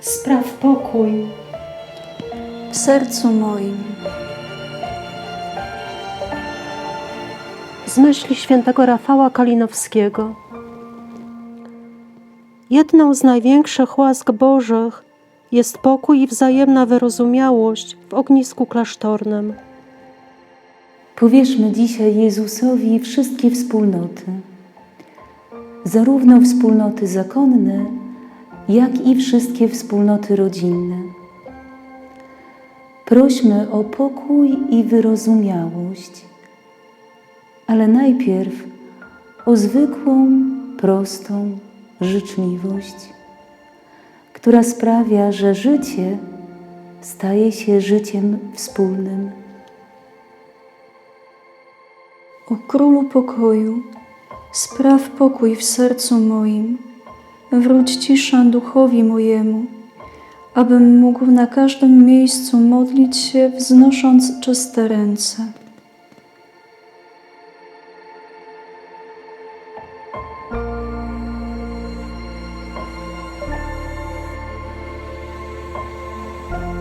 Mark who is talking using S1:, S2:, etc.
S1: Spraw pokój.
S2: w sercu moim.
S1: Z myśli świętego Rafała Kalinowskiego. Jedną z największych łask Bożych jest pokój i wzajemna wyrozumiałość w ognisku klasztornym.
S3: Powierzmy dzisiaj Jezusowi wszystkie wspólnoty, zarówno wspólnoty zakonne, jak i wszystkie wspólnoty rodzinne. Prośmy o pokój i wyrozumiałość, ale najpierw o zwykłą, prostą życzliwość, która sprawia, że życie staje się życiem wspólnym.
S2: O Królu pokoju, spraw pokój w sercu moim, Wróć cisza duchowi mojemu, abym mógł na każdym miejscu modlić się, wznosząc czyste ręce. thank